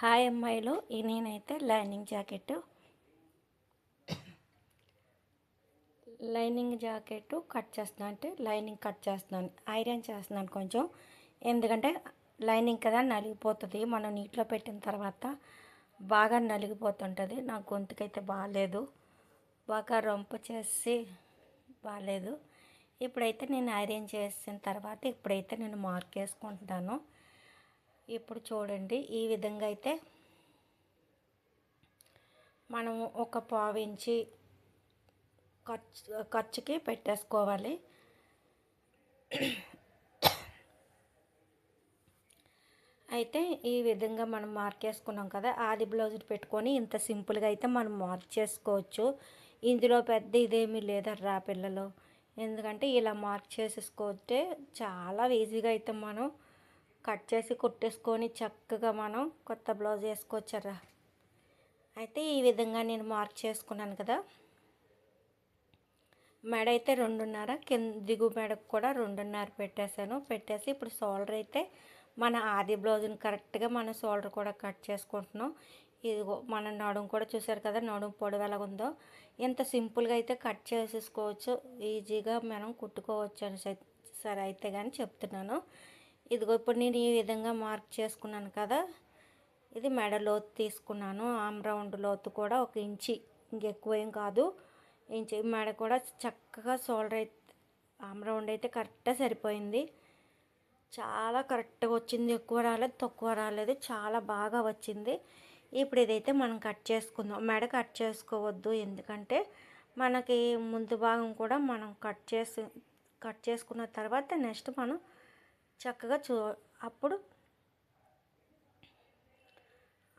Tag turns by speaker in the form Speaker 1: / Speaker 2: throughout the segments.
Speaker 1: Hi అమ్మాయిలు ఈ నేనైతే lining jacket lining jacket cut చేస్తున్నాను అంటే లైనింగ్ కట్ చేస్తున్నాను. ఐరన్ చేస్తున్నాను కొంచెం. ఎందుకంటే లైనింగ్ కదా నలిగిపోతుంది. మనం నీటిలో పెట్టిన తర్వాత బాగా నలిగిపోతుంటుంది. నా గొంతుకైతే బాగాలేదు. బాగా రొంపు చేసి బాగాలేదు. ఇప్పుడైతే నేను ఐరన్ చేసిన తర్వాత ఇప్పుడైతే నేను మార్క్ వేసుకుంటున్నాను. ఇప్పుడు చూడండి ఈ విధంగా అయితే మనము ఒక పావు ఇంచి ఖర్చు ఖర్చుకి పెట్టేసుకోవాలి. అయితే ఈ విధంగా మనం మార్క్ చేసుకున్నాం కదా ఆది బ్లౌజ్ పెట్టుకొని ఇంత సింపుల్గా అయితే మనం మార్క్ చేసుకోవచ్చు ఇందులో పెద్ద ఇదేమీ లేదర్రా పిల్లలు? ఎందుకంటే ఇలా మార్క్ చేసేసుకుంటే చాలా ఈజీగా అయితే మనం కట్ చేసి కుట్టేసుకొని చక్కగా మనం కొత్త బ్లౌజ్ వేసుకోవచ్చారా. అయితే ఈ విధంగా నేను మార్క్ చేసుకున్నాను కదా. మెడ అయితే రెండున్నర కింద దిగు మెడకు కూడా రెండున్నర పెట్టేశాను. పెట్టేసి ఇప్పుడు షోల్డర్ అయితే మన ఆది బ్లౌజ్ని కరెక్ట్గా మన షోల్డర్ కూడా కట్ చేసుకుంటున్నాం. ఇదిగో మన నడుము కూడా చూసారు కదా నడుము పొడవు ఎలా ఉందో. ఎంత సింపుల్గా అయితే కట్ చేసేసుకోవచ్చు ఈజీగా మనం కుట్టుకోవచ్చు అని సరే అయితే కానీ చెప్తున్నాను. ఇదిగో ఇప్పుడు నేను ఈ విధంగా మార్క్ చేసుకున్నాను కదా. ఇది మెడ లోతు తీసుకున్నాను. ఆమ్ రౌండ్ లోతు కూడా ఒక ఇంచి ఇంకెక్కువ ఏం కాదు. ఇంచి మెడ కూడా చక్కగా షోల్డర్ అయితే ఆమ్ రౌండ్ అయితే కరెక్ట్గా సరిపోయింది. చాలా కరెక్ట్గా వచ్చింది. ఎక్కువ రాలేదు తక్కువ రాలేదు. చాలా బాగా వచ్చింది. ఇప్పుడు ఇదైతే మనం కట్ చేసుకుందాం. మెడ కట్ చేసుకోవద్దు. ఎందుకంటే మనకి ముందు భాగం కూడా మనం కట్ చేసి కట్ చేసుకున్న తర్వాత నెక్స్ట్ మనం చక్కగా చూ అప్పుడు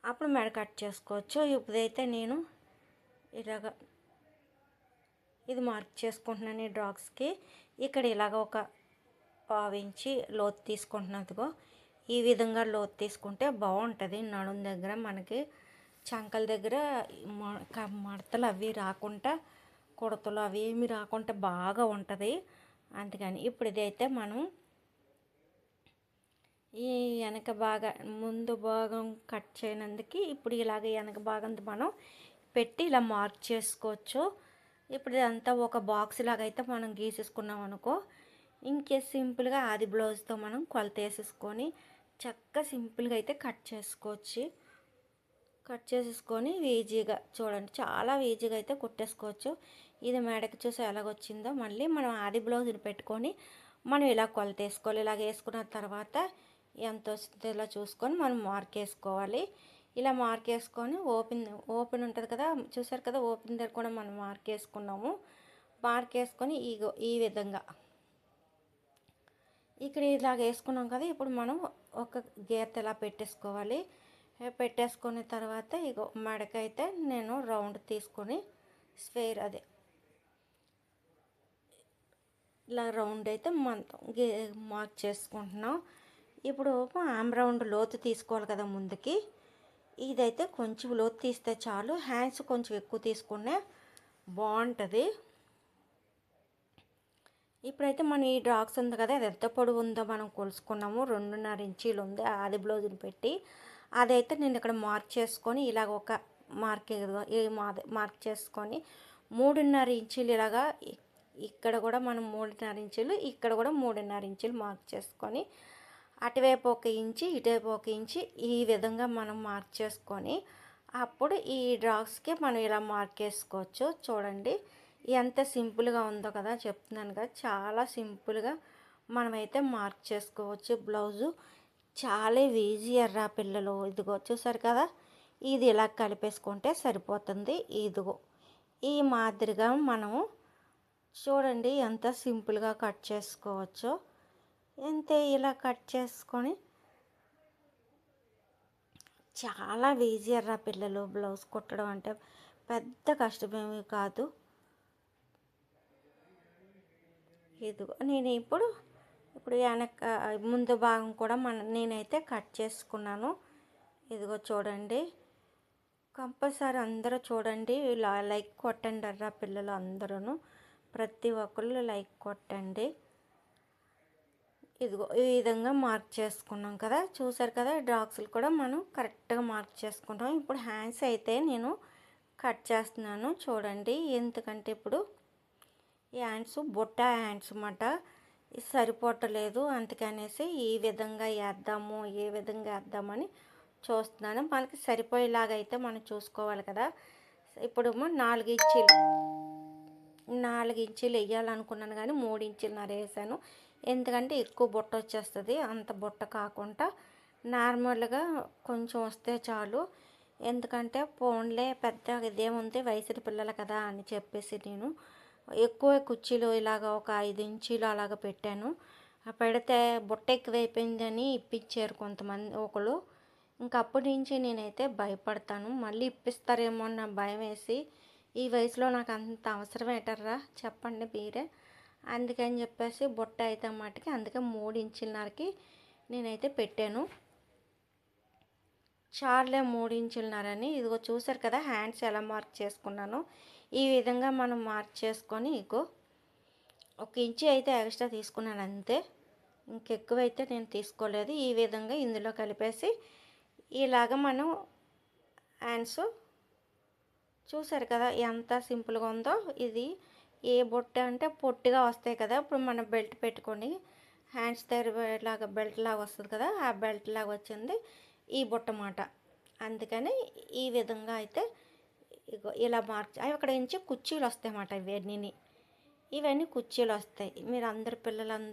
Speaker 1: అప్పుడు మెడ కట్ చేసుకోవచ్చు. ఇప్పుడైతే నేను ఇలాగ ఇది మార్క్ చేసుకుంటున్నాను ఈ డ్రాగ్స్కి. ఇక్కడ ఇలాగ ఒక పావించి లోతు తీసుకుంటున్నదిగో ఈ విధంగా లోతు తీసుకుంటే బాగుంటుంది. నడుం దగ్గర మనకి చంకల దగ్గర మడతలు అవి రాకుండా కుడతలు అవి ఏమి రాకుండా బాగా ఉంటుంది. అందుకని ఇప్పుడు ఇదైతే మనం ఈ వెనక భాగం ముందు భాగం కట్ చేయనందుకు ఇప్పుడు ఇలాగ వెనక భాగం మనం పెట్టి ఇలా మార్క్ చేసుకోవచ్చు. ఇప్పుడు ఇదంతా ఒక బాక్స్ లాగా అయితే మనం గీసేసుకున్నాం అనుకో. ఇంకే సింపుల్గా ఆది బ్లౌజ్తో మనం కొలత వేసేసుకొని చక్కగా సింపుల్గా అయితే కట్ చేసుకోవచ్చు. కట్ చేసేసుకొని ఈజీగా చూడండి చాలా ఈజీగా అయితే కుట్టేసుకోవచ్చు. ఇది మేడకి చూసి ఎలాగొచ్చిందో మళ్ళీ మనం ఆది బ్లౌజ్ని పెట్టుకొని మనం ఇలా కొలత వేసుకోవాలి. ఇలాగ వేసుకున్న తర్వాత ఎంత వస్తుందో ఇలా చూసుకొని మనం మార్క్ వేసుకోవాలి. ఇలా మార్క్ వేసుకొని ఓపెన్ ఓపెన్ ఉంటుంది కదా చూసారు కదా ఓపెన్ దగ్గర కూడా మనం మార్క్ వేసుకున్నాము. మార్క్ వేసుకొని ఈ ఈ విధంగా. ఇక్కడ ఇలాగ వేసుకున్నాం కదా ఇప్పుడు మనం ఒక గీత ఇలా పెట్టేసుకోవాలి. పెట్టేసుకున్న తర్వాత ఇగో మడకైతే నేను రౌండ్ తీసుకొని స్వేర్ అదే. ఇలా రౌండ్ అయితే మనం మార్క్ చేసుకుంటున్నాం. ఇప్పుడు ఆమ్ రౌండ్ లోతు తీసుకోవాలి కదా ముందుకి. ఇదైతే కొంచెం లోతు తీస్తే చాలు. హ్యాండ్స్ కొంచెం ఎక్కువ తీసుకునే బాగుంటుంది. ఇప్పుడైతే మనం ఈ డ్రాక్స్ ఉంది కదా అది ఎంత పొడవు ఉందో మనం కొలుసుకున్నాము. రెండున్నర ఇంచీలు ఉంది అది బ్లౌజ్ని పెట్టి. అదైతే నేను ఇక్కడ మార్క్ చేసుకొని ఇలాగ ఒక మార్క్ మార్క్ చేసుకొని మూడున్నర ఇంచులు ఇలాగా ఇక్కడ కూడా మనం మూడున్నర ఇంచులు ఇక్కడ కూడా మూడున్నర ఇంచులు మార్క్ చేసుకొని అటువైపు ఒక ఇంచి ఇటువైపు ఒక ఇంచి ఈ విధంగా మనం మార్క్ చేసుకొని అప్పుడు ఈ డ్రాగ్స్కి మనం ఇలా మార్క్ చేసుకోవచ్చు. చూడండి ఎంత సింపుల్గా ఉందో కదా చెప్తున్నాను కదా. చాలా సింపుల్గా మనమైతే మార్క్ చేసుకోవచ్చు. బ్లౌజు చాలా ఈజీ ఎర్రా పిల్లలు. ఇదిగో చూసారు కదా ఇది ఇలా కలిపేసుకుంటే సరిపోతుంది. ఇదిగో ఈ మాదిరిగా మనము చూడండి ఎంత సింపుల్గా కట్ చేసుకోవచ్చో. అంతే ఇలా కట్ చేసుకొని చాలా ఈజీ ఎర్రా పిల్లలు బ్లౌజ్ కుట్టడం అంటే పెద్ద కష్టమేమి కాదు. ఇదిగో నేను ఇప్పుడు ఇప్పుడు వెనక ముందు భాగం కూడా మన నేనైతే కట్ చేసుకున్నాను. ఇదిగో చూడండి. కంపల్సరీ అందరూ చూడండి. లైక్ కొట్టండి అర్రా పిల్లలు అందరూ ప్రతి ఒక్కళ్ళు లైక్ కొట్టండి. ఇదిగో ఈ విధంగా మార్క్ చేసుకున్నాం కదా. చూసారు కదా డాక్స్లు కూడా మనం కరెక్ట్గా మార్క్ చేసుకుంటాం. ఇప్పుడు హ్యాండ్స్ అయితే నేను కట్ చేస్తున్నాను. చూడండి ఎందుకంటే ఇప్పుడు ఈ హ్యాండ్స్ బుట్ట హ్యాండ్స్ అన్నమాట. ఇది సరిపోవట్లేదు. అందుకనేసి ఈ విధంగా వేద్దాము ఏ విధంగా వేద్దామని చూస్తున్నాను. మనకి సరిపోయేలాగా అయితే మనం చూసుకోవాలి కదా. ఇప్పుడు నాలుగు ఇంచీలు నాలుగు ఇంచీలు వేయాలనుకున్నాను కానీ మూడు ఇంచులు వేసాను. ఎందుకంటే ఎక్కువ బుట్ట వచ్చేస్తుంది. అంత బుట్ట కాకుండా నార్మల్గా కొంచెం వస్తే చాలు. ఎందుకంటే ఫోన్లే పెద్ద ఇదేముంది వయసు పిల్లలు కదా అని చెప్పేసి నేను ఎక్కువ కుర్చీలు ఇలాగ ఒక ఐదు ఇంచీలు అలాగ పెట్టాను. పెడితే బుట్ట ఎక్కువైపోయిందని ఇప్పించారు కొంతమంది ఒకరు ఇంకప్పటి నుంచి నేనైతే భయపడతాను. మళ్ళీ ఇప్పిస్తారేమో అన్న భయం వేసి ఈ వయసులో నాకు అంత అవసరం ఏంటర్రా? చెప్పండి మీరే. అందుకని చెప్పేసి బుట్ట అయితే మటుకి అందుకే మూడు ఇంచులన్నరకి నేనైతే పెట్టాను. చార్లే మూడు ఇంచులన్నరని ఇదిగో చూసారు కదా హ్యాండ్స్ ఎలా మార్క్ చేసుకున్నాను. ఈ విధంగా మనం మార్క్ చేసుకొని ఇగో ఒక ఇంచు అయితే ఎక్స్ట్రా తీసుకున్నాను అంతే. ఇంకెక్కువ అయితే నేను తీసుకోలేదు. ఈ విధంగా ఇందులో కలిపేసి ఇలాగ మనం హ్యాండ్స్ చూసారు కదా ఎంత సింపుల్గా ఉందో. ఇది ఏ బొట్ట అంటే పొట్టిగా వస్తాయి కదా. ఇప్పుడు మనం బెల్ట్ పెట్టుకొని హ్యాండ్స్ దగ్గర బెల్ట్ లాగా వస్తుంది కదా ఆ బెల్ట్ లాగా వచ్చింది ఈ బుట్ట మాట. అందుకని ఈ విధంగా అయితే ఇలా మార్చి అవి అక్కడ నుంచి కుర్చీలు వస్తాయి అన్నమాట ఇవన్నీ ఇవన్నీ కుర్చీలు వస్తాయి. మీరు అందరు పిల్లలందరూ